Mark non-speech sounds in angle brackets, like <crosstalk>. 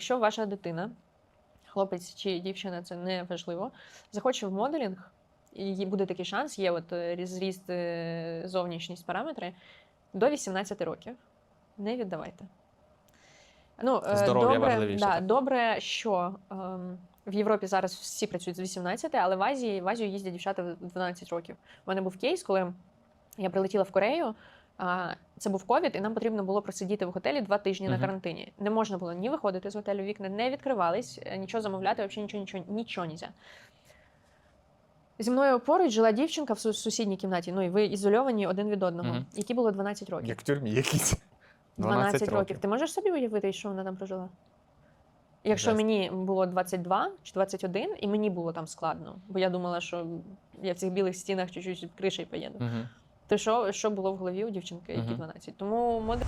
Якщо ваша дитина, хлопець чи дівчина, це не важливо, захоче в моделінг, і буде такий шанс, є от е, зріст, е, зовнішність, параметри до 18 років. Не віддавайте. Ну, е, Здоров'я добре, важливіше, Да, добре, що ем, в Європі зараз всі працюють з 18, але в Азії, в Азію їздять дівчата в 12 років. У мене був кейс, коли я прилетіла в Корею. Це був ковід, і нам потрібно було просидіти в готелі два тижні на карантині. Не можна було ні виходити з готелю, вікна не відкривались, е, нічого замовляти, взагалі нічого, нічого, нічого нельзя. Зі мною поруч жила дівчинка в сусідній кімнаті. Ну і ви ізольовані один від одного, Мгм. які було 12 років. Як в тюрмі якісь. 12, <laughs> років. Ти можеш собі уявити, що вона там прожила? Якщо мені було 22 чи 21, і мені було там складно, бо я думала, що я в цих білих стінах чуть-чуть кришею поїду. Угу. Те, що що було в голові у дівчинки, які 12. Тому модель.